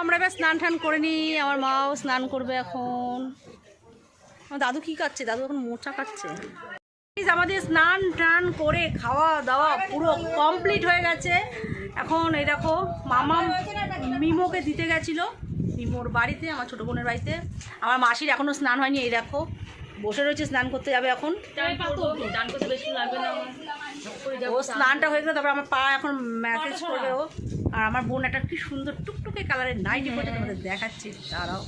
আমরা এবার স্নান টান করে নিই আমার মাও স্নান করবে এখন। আমার দাদু কি খাচ্ছে? দাদু এখন মোচা Guys, আমাদের স্নান টান করে খাওয়া দাওয়া পুরো কমপ্লিট হয়ে গেছে। এখন এই দেখো মামা মিমোকে দিতে গেছিল মিমোর বাড়িতে আমার ছোটো বোনের বাড়িতে। আমার মাসির এখনও স্নান হয়নি এই দেখো। বসে রয়েছে স্নান করতে যাবে এখন। ও স্নানটা হয়ে গেলে তারপর আমার পা এখন ম্যাসেজ করবে ও। আর আমার বোন একটা কি সুন্দর টুকটুকে কালারের নাইটি পরে তোমাদের দেখাচ্ছি দাঁড়াও।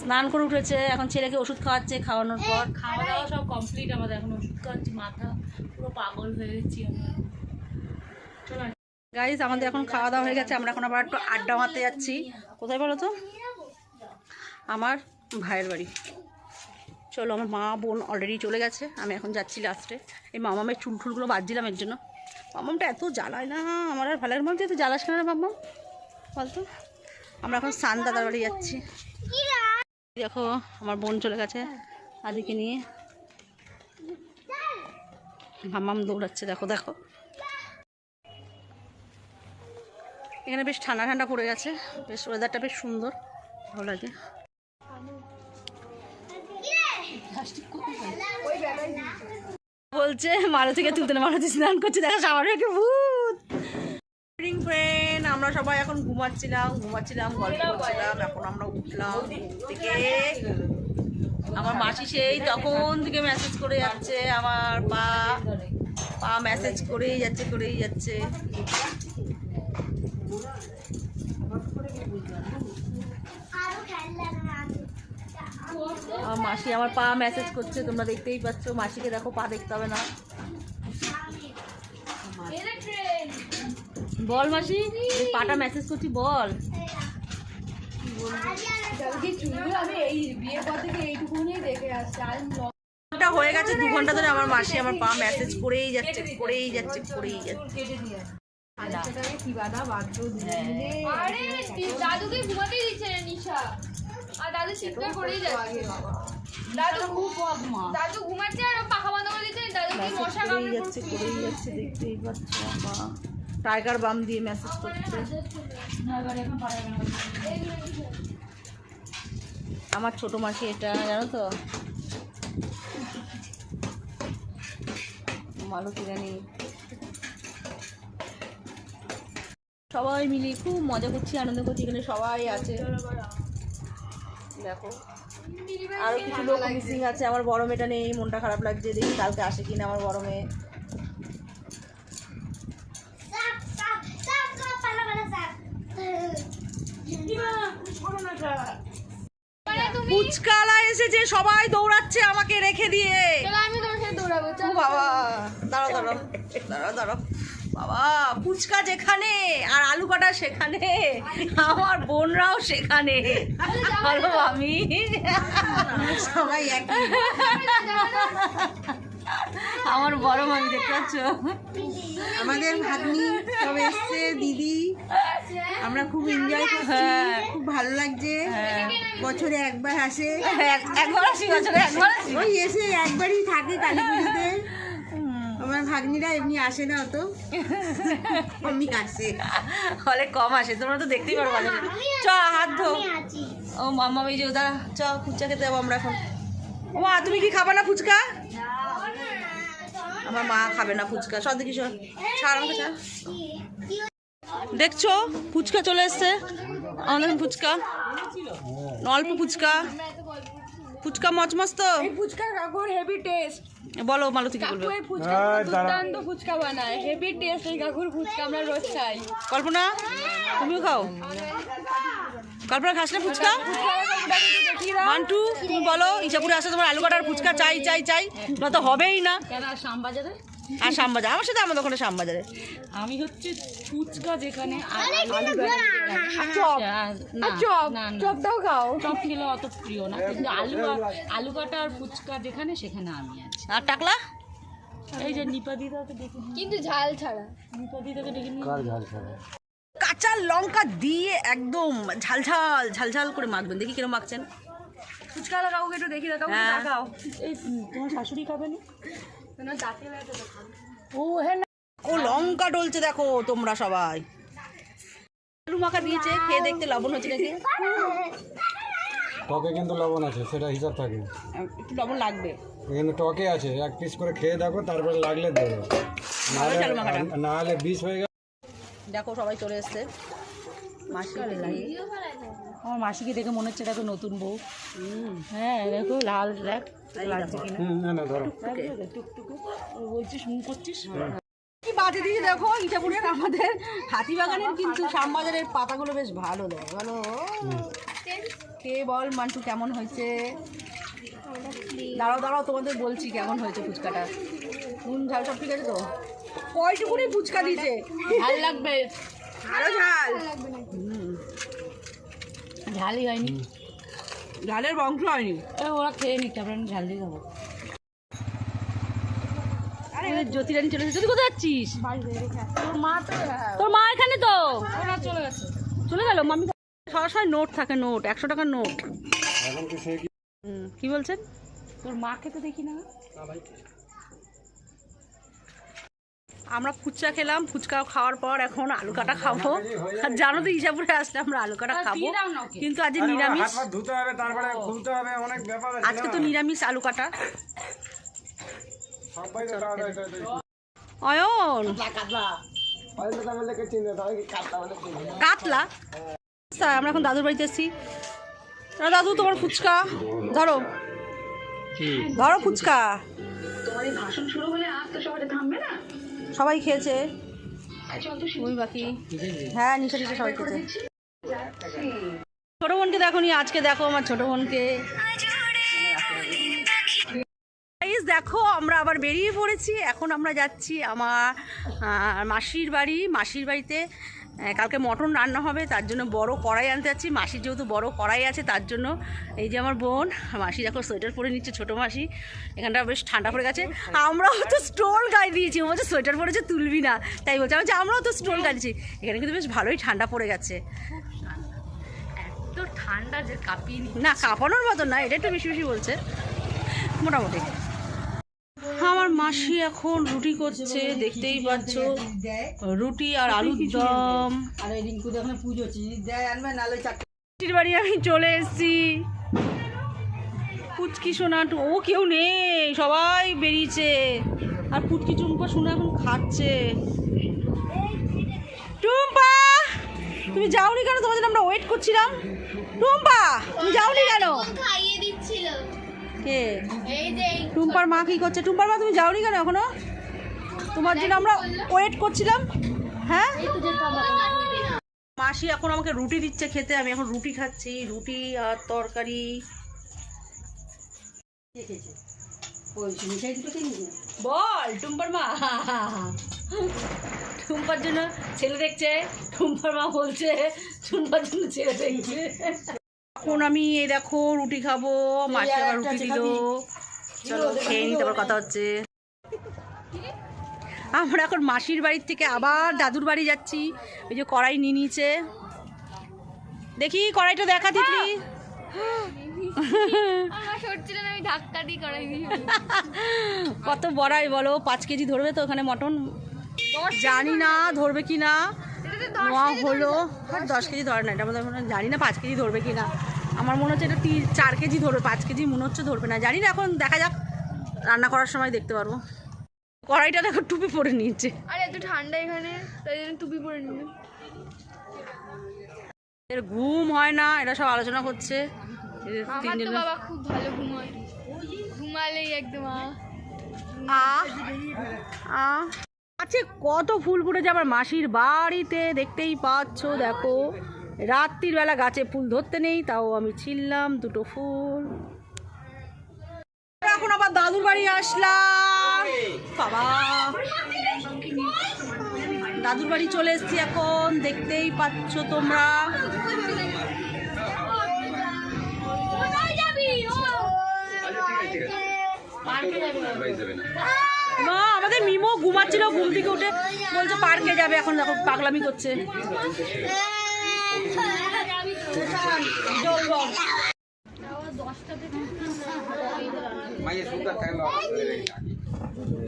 স্নান করে উঠেছে এখন ছেলেকে ওষুধ খাওয়াচ্ছে খাওয়ানোর পর। খাওয়া দাওয়া সব কমপ্লিট আমাদের এখন ওষুধ খাওয়াচ্ছি মাথা পুরো পাগল হয়ে গেছি গাইজ আমাদের এখন খাওয়া দাওয়া হয়ে গেছে আমরা এখন আবার একটু আড্ডা মারতে যাচ্ছি। কোথায় বলো তো? আমার ভাইয়ের বাড়ি। চলো আমার মা বোন অলরেডি চলে গেছে আমি এখন যাচ্ছি লাস্টে এই মামামের চুল টুলগুলো বাজছিলাম এর জন্য। মামামটা এত জ্বালায় না, আমার আর ভালোর মধ্যে এত জ্বালাস কেন রে মামাম বলতো? আমরা এখন সান দাদার বাড়ি যাচ্ছি। দেখো, আমার বোন চলে গেছে আদিকে নিয়ে। মামাম দৌড়াচ্ছে, দেখো দেখো। এখানে বেশ ঠান্ডা ঠান্ডা পড়ে গেছে, বেশ ওয়েদারটা বেশ সুন্দর, ভালো লাগে। বলছে মারো থেকে তুলতে না মারো স্নান করছে, দেখা একটা ভূত। আমরা সবাই এখন ঘুমাচ্ছিলাম ঘুমাচ্ছিলাম, গল্প করছিলাম, এখন আমরা উঠলাম থেকে। আমার মাসি সেই তখন থেকে মেসেজ করে যাচ্ছে, আমার পা পা মেসেজ করেই যাচ্ছে করেই যাচ্ছে। আমার মাসি আমার পা মেসেজ করছে, তোমরা দেখতেই পাচ্ছ, মাসিকে দেখো, পা দেখতে হবে না। বল মাসি পাটা মেসেজ করছি, বল। হয়ে গেছে, দু ঘণ্টা ধরে আমার মাসি আমার পা মেসেজ করেই যাচ্ছে করেই যাচ্ছে করেই যাচ্ছে। দাদুকে ঘুমাতেই দিচ্ছে নিশা। দাদু চিৎকার করেই যাচ্ছে। দাদু দাদু ঘুমাচ্ছে আর পাখা বন্ধ করে দিচ্ছে দাদু কি মশা কামড়ে যাচ্ছে করেই যাচ্ছে দেখতেই পাচ্ছ মা টাইগার বাম দিয়ে মেসেজ করছে। আমার ছোট মাসি এটা জানো তো? মালতী রানী সবাই মিলে খুব মজা করছি আনন্দ করছি এখানে সবাই আছে। দেখো। আরও কিছু লোক মিসিং আছে। আমার বড় মেয়েটা নেই মনটা খারাপ লাগছে। দেখি কালকে আসে কিনা আমার বড় মেয়ে। মানে ফুচকালা এসেছে সবাই দৌড়াচ্ছে আমাকে রেখে দিয়ে। আমি তোমার সাথে দৌড়াবো বাবা। দাঁড়াও দাঁড়াও। দাঁড়াও দাঁড়াও। বাবা ফুচকা যেখানে আর আলু কাটা সেখানে আমার বোনরাও সেখানে। বলো আমি। সবাই একই। আমার বড় মামি দেখতে পাচ্ছ? আমাদের ভাগ্নি সব এসছে দিদি। আমরা খুব এনজয় করছি হ্যাঁ। খুব ভালো লাগছে। বছরে একবার আসে। এক- একবার আসি বছরে একবার আসি। ওই এসে একবারই থাকে কালী পুজোতে। আমার ভাগ্নিরা এমনি আসে না অত। কমই আসে অনেক কম আসে তোমরা তো দেখতেই পারো ভালো চ হাত ধো। ও মাম্মা এই যে ওদা চ ফুচকা খেতে যাব আমরা এখন। ও মা তুমি কি খাবে না ফুচকা? আমার মা খাবে না ফুচকা। সব দেখি সব ছাড় আমাকে ছাড়। দেখছ? ফুচকা চলে এসছে। আমাদের ফুচকা। অল্প ফুচকা। ফুচকা মচমচ তো। ফুচকা হেভি টেস্ট বলো মালতী কি বলবে? ফুচকা দুর্দান্ত ফুচকা বানায়। হেভি টেস্ট এই কাকুর ফুচকা আমরা রোজ খাই। কল্পনা তুমিও খাও। কল্পনা খাস না ফুচকা? মান্টু তুমি বলো ইচ্ছাপুরে আসে তোমার আলু কাটার ফুচকা চাই চাই চাই। না তো হবেই না। শ্যামবাজারে? আর শ্যামবাজার আমার সাথে আমার দোকানে শ্যামবাজারে। আমি হচ্ছে ফুচকা যেখানে আর চপ। না চপ চপটাও খাও। চপ খেলে অত প্রিয় না কিন্তু আলু আলু কাটা আর ফুচকা যেখানে সেখানে আমি আছি। আর টাকলা? এই যে নিপা দিদাকে দেখে কিন্তু ঝাল ছাড়া। নিপা দিদাকে ডেকে নিই কাঁচা লঙ্কা দিয়ে একদম ঝালঝাল ঝালঝাল করে মাখবেন। দেখি কিরম মাখছেন। ফুচকা কাকুকে একটু দেখি না হ্যাঁ। দেখাও। এই তোমার শাশুড়ি খাবে না? ও হ্যাঁ ও লঙ্কা ডলছে দেখো তোমরা সবাই। আলু মাখা দিয়েছে খেয়ে দেখতে লবণ হচ্ছে নাকি? টকে কিন্তু লবণ আছে সেটা হিসাব থাকে। একটু লবণ লাগবে। কিন্তু টকে আছে এক পিস করে খেয়ে দেখো তারপরে লাগলে দেবো। না হলে বিষ হয়ে গেলে। দেখো সবাই চলে এসছে। মাসি আমার মাসিকে দেখে মনে হচ্ছে দেখো নতুন বউ। হ্যাঁ দেখো লাল দেখ লাগছে কিনা হুম, না না ধরো। টুকটুকু বলছিস মুখ করছিস? কি বাজে দিয়ে দেখো ইটাপুরের আমাদের হাতিবাগানের কিন্তু শ্যামবাজারের পাতাগুলো বেশ ভালো দেয় ভালো। কে বল মান্টু কেমন হয়েছে? দাঁড়াও দাঁড়াও তোমাদের বলছি কেমন হয়েছে ফুচকাটা। নুন ঝাল সব ঠিক আছে তো? কয়টুকুনি ফুচকা দিয়েছে ঝাল লাগবে। আরও ঝাল। ঝালই হয়নি। ঝালের বংশ হয়নি। এ, ওরা খেয়ে নিক তারপরে আমি ঝাল দিয়ে খাব। আরে জ্যোতিরানি চলে এসেছে। তুই কোথায় যাচ্ছিস? তোর মা তোর মা এখানে তো? চলে গেছে। চলে গেল? মামি সরাসরি নোট থাকে নোট। একশো টাকার নোট। কি বলছেন? তোর মাকে তো দেখি না। আমরা ফুচকা খেলাম ফুচকা খাওয়ার পর এখন আলু কাটা খাব। আর জানো তো ইসাপুরে আসলে আমরা আলু কাটা খাব। না। কিন্তু আজ নিরামিষ। ধুতে হবে তারপরে খুলতে হবে অনেক ব্যাপার আছে আজকে তো নিরামিষ আলু কাটা তো। অয়ন! কাতলা আচ্ছা, আমরা এখন দাদুর বাড়িতে এসেছি। না, দাদু তোমার ফুচকা? ধরো। ধরো ফুচকা। সবাই খেয়েছে। ওই বাকি। হ্যাঁ নিশা নিচে সবাই খেয়েছে। ছোট বোনকে দেখো নি আজকে দেখো আমার ছোট বোনকে। দেখো আমরা আবার বেরিয়ে পড়েছি। এখন আমরা যাচ্ছি আমার মাসির বাড়ি। মাসির বাড়িতে কালকে মটন রান্না হবে তার জন্য বড় কড়াই আনতে যাচ্ছি। মাসির যেহেতু বড় কড়াই আছে তার জন্য এই যে আমার বোন মাসি দেখো সোয়েটার পরে নিচ্ছে ছোটো মাসি। এখানটা বেশ ঠান্ডা পড়ে গেছে। আমরাও তো স্টোল গায়ে দিয়েছি ও বলছে সোয়েটার পরেছে তুলবি না। তাই বলছে আমি বলছি, আমরাও তো স্টোল গাইছি এখানে কিন্তু বেশ ভালোই ঠান্ডা পড়ে গেছে। তো ঠান্ডা যে কাঁপিয়ে না কাঁপানোর মতন না এটা একটু বেশি বেশি বলছে। মোটামুটি। আমার মাসি এখন রুটি করছে দেখতেই পাচ্ছ। রুটি আর আলুর দম। মাসির বাড়ি আমি চলে এসেছি। পুচকি সোনা ও কেউ নেই সবাই বেরিয়েছে। আর পুচকি টুম্পা শুনে এখন খাচ্ছে। টুম্পা! তুমি যাওনি কেন? জন্য আমরা ওয়েট করছিলাম। টুম্পা তুমি যাওনি কেন? কে? টুম্পার মা কি করছে? টুম্পার মা তুমি যাওনি কেন এখনও? তোমার জন্য আমরা ওয়েট করছিলাম। হ্যাঁ? মাসি এখন আমাকে রুটি দিচ্ছে খেতে আমি এখন রুটি খাচ্ছি রুটি আর তরকারি। বল টুম্পার মা। টুম্পার জন্য ছেলে দেখছে টুম্পার মা বলছে টুম্পার জন্য ছেলে দেখছে। এখন আমি এই দেখো রুটি খাব মাসি আবার রুটি দিল। চলো খেয়ে নিতে আবার কথা হচ্ছে। আমরা এখন মাসির বাড়ির থেকে আবার দাদুর বাড়ি যাচ্ছি। ওই যে কড়াই নিয়ে নিয়েছে। দেখি কড়াইটা দেখা করাই দিই কত বড়াই বলো পাঁচ কেজি ধরবে তো ওখানে মটন? জানি না ধরবে। কি না। হলো। দশ কেজি ধরে না এটা জানি না পাঁচ কেজি ধরবে কি না। আমার মনে হচ্ছে এটা তিন চার কেজি ধরবে পাঁচ কেজি মনে হচ্ছে ধরবে না। জানি না এখন দেখা যাক রান্না করার সময় দেখতে পারব। কড়াইটা দেখো টুপি পরে নিয়েছে। আরে এত ঠান্ডা এখানে তাই জন্য টুপি পরে নিল এর ঘুম হয় না এটা সব আলোচনা করছে। এদের আমার তো বাবা খুব ভালো ঘুমায়। ঘুমালেই একদম আছে কত ফুল ফুটেছে আমার মাসির বাড়িতে দেখতেই পাচ্ছ দেখো। রাত্রির বেলা গাছে ফুল ধরতে নেই, তাও আমি ছিললাম দুটো ফুল। এখন আবার দাদুর বাড়ি আসলাম। বাবা। দাদুর বাড়ি চলে এসেছি এখন, দেখতেই পাচ্ছ তোমরা। মা, আমাদের মিমো ঘুমাচ্ছিল, ঘুম থেকে উঠে বলছে পার্কে যাবে, এখন দেখো পাগলামি করছে।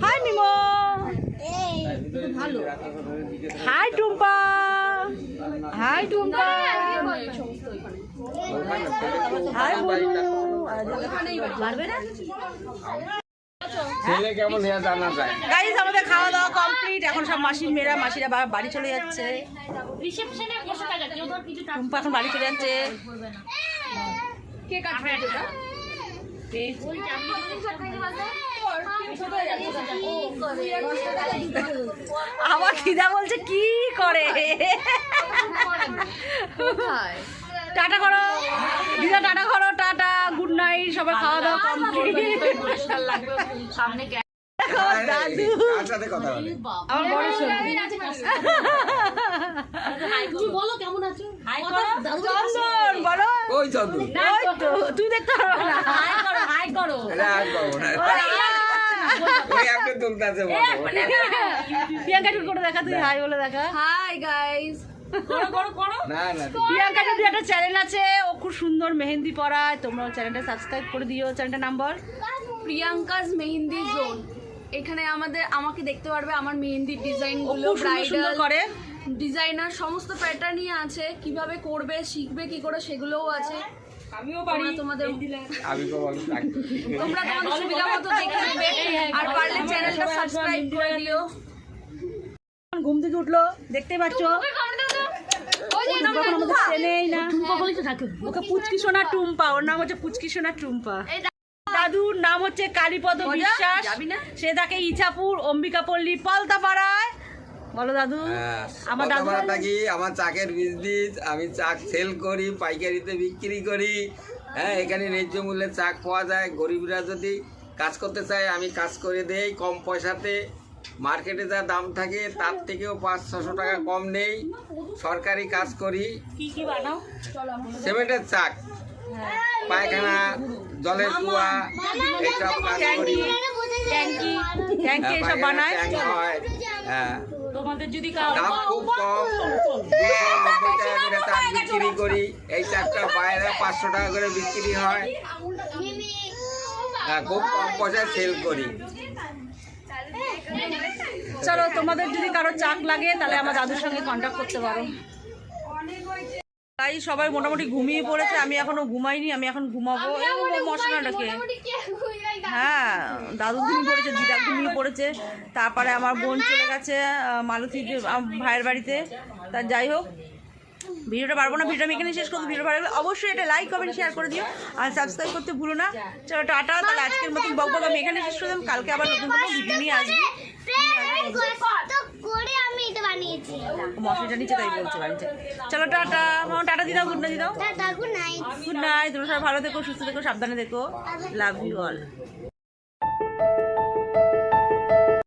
Hi Mimo hi Tumpa. Hi Tumpa. Hi বলু পারবে না? ছেলে কেমন হয়ে জানা যায়? গাইজ আমাদের খাওয়া দাওয়া কমপ্লিট এখন সব মাসির মেয়েরা মাসিরা বাড়ি চলে যাচ্ছে। রিসেপশনে টুম্পা এখন বাড়ি চলে যাচ্ছে। আমার খিদা বলছে, কি করে? টাটা করো। দিদা টাটা করো, টাটা গুড নাইট সবার খাওয়া দাওয়া কমপ্লিট। পরিষ্কার দাদু। কার সাথে কথা বলে। আমার বড় শোন বলো কেমন আছো? হাই করো। চন্দন বলো। ওই চন্দু ওই তো তুই দেখতে পারব না। হাই করো হাই করো। এটা আর করব না। ওই একটা প্রিয়াঙ্কা টুট করে দেখা তুই হাই বলে দেখা। হাই গাইস করো করো করো। না না প্রিয়াঙ্কা টুটু একটা চ্যানেল আছে ও খুব সুন্দর মেহেন্দি পড়ায় তোমরা চ্যানেলটা সাবস্ক্রাইব করে দিও চ্যানেলটার নাম্বার। প্রিয়াঙ্কাস মেহেন্দি জোন এখানে আমাদের আমাকে দেখতে পারবে আমার মেহেন্দির ডিজাইনগুলো খুব সুন্দর সুন্দর ব্রাইডাল করে। ডিজাইনার সমস্ত প্যাটার্নই আছে কীভাবে করবে শিখবে কি করে সেগুলোও আছে। আমিও পারি। তোমাদের আমি তো বলি তোমরা তোমাদের সুবিধা মতো দেখে নেবে। আর পারলে চ্যানেলটা সাবস্ক্রাইব করে দিও ঘুম থেকে উঠল দেখতে পাচ্ছ? ওকে পুচকি সোনা টুম্পা ওর নাম হচ্ছে পুচকি সোনা টুম্পা। দাদুর নাম হচ্ছে কালীপদ বিশ্বাস। সে থাকে ইছাপুর অম্বিকাপল্লী পালতাপাড়ায়। বলো দাদু আমার দাদু আমার থাকি আমার চাকের বিজনেস আমি চাক সেল করি পাইকারিতে বিক্রি করি। হ্যাঁ এখানে ন্যায্য মূল্যে চাক পাওয়া যায় গরিবরা যদি কাজ করতে চায় আমি কাজ করে দেই কম পয়সাতে। মার্কেটে যা দাম থাকে তার থেকেও পাঁচ ছশো টাকা কম নেই। সরকারি কাজ করি। কি কি সিমেন্টের চাক। পায়খানা জলের কুয়া এইসব কাজ করি। ট্যাঙ্কি ট্যাঙ্কি হ্যাঁ, এসব বানায়? হয় হ্যাঁ। তোমাদের যদি দাম খুব কম। টাকা বিক্রি করি। এই বাইরে পাঁচশো টাকা করে বিক্রি হয়। হ্যাঁ খুব কম পয়সায় সেল করি। চলো তোমাদের যদি কারও চাক লাগে তাহলে আমার দাদুর সঙ্গে কন্ট্যাক্ট করতে পারো। তাই সবাই মোটামুটি ঘুমিয়ে পড়েছে আমি এখনও ঘুমাইনি আমি এখন ঘুমাবো মশলাটাকে হ্যাঁ দাদু ঘুমিয়ে পড়েছে দিদা ঘুমিয়ে পড়েছে তারপরে আমার বোন চলে গেছে আহ, মালতীর ভাইয়ের বাড়িতে তা যাই হোক ভিডিওটা পারব না ভিডিওটা আমি এখানে শেষ করব ভিডিও ভালো অবশ্যই এটা লাইক কমেন্ট শেয়ার করে দিও আর সাবস্ক্রাইব করতে ভুলো না চলো টাটা তাহলে আজকের মতন বক বক আমি এখানে শেষ করলাম কালকে আবার নতুন কোনো ভিডিও নিয়ে আসবি করে আমি এটা বানিয়েছি। মশলাটা নিচে তাই বলছে চলো টাটা। মামা টাটা দিদাও good night দিদাও tata good night good night তোমরা সবাই ভালো থেকো সুস্থ থেকো সাবধানে থেকো। Love you all